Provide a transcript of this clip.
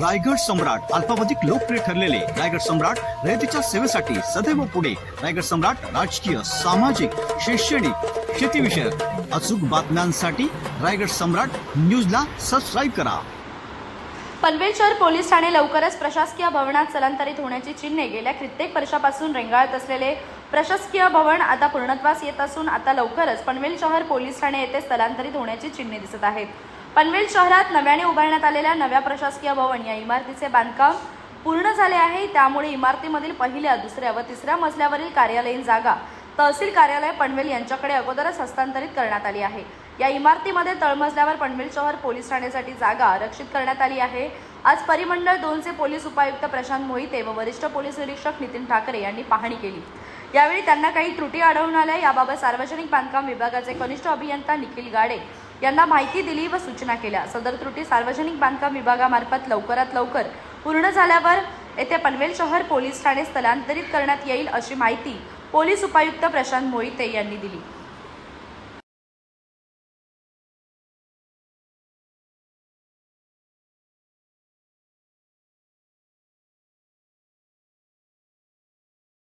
रायगड सम्राट अल्पावधिक लोकप्रिय ठरलेले रायगड सम्राट रयतेच्या सेवेसाठी सदैव पुढे. रायगड सम्राट राजकीय सामाजिक शैक्षणिक शेतीविषयक अचूक बातम्यांसाठी रायगड सम्राट न्यूजला सबस्क्राईब करा. पनवेल शहर पोलीस ठाणे लवकरच प्रशासकीय भवनात स्थलांतरित होण्याची चिन्हे गेल्या कित्येक वर्षापासून रेंगाळत असलेले प्रशासकीय भवन आता पूर्णत्वास येत असून आता लवकरच पनवेल शहर पोलीस ठाणे येथे स्थलांतरित होण्याची चिन्हे दिसत आहेत. पनवेल शहरात नव्याने उभारण्यात आलेल्या नव्या प्रशासकीय भवन या इमारतीचे बांधकाम पूर्ण झाले आहे. त्यामुळे इमारतीमधील पहिल्या दुसऱ्या व तिसऱ्या मजल्यावरील कार्यालयीन जागा तहसील कार्यालय पनवेल यांच्याकडे अगोदरच हस्तांतरित करण्यात आली आहे. या इमारतीमध्ये तळमजल्यावर पनवेल शहर पोलीस ठाण्यासाठी जागा आरक्षित करण्यात आली आहे. आज परिमंडळ दोनचे पोलीस उपायुक्त प्रशांत मोहिते व वरिष्ठ पोलीस निरीक्षक नितीन ठाकरे यांनी पाहणी केली. यावेळी त्यांना काही त्रुटी आढळून आल्या. याबाबत सार्वजनिक बांधकाम विभागाचे कनिष्ठ अभियंता निखिल गाडे यांना माहिती दिली व सूचना केल्या. सदर त्रुटी सार्वजनिक बांधकाम विभागामार्फत लवकरात लवकर पूर्ण झाल्यावर येथे पनवेल शहर पोलीस ठाणे स्थलांतरित करण्यात येईल अशी माहिती पोलीस उपायुक्त प्रशांत मोहिते यांनी दिली.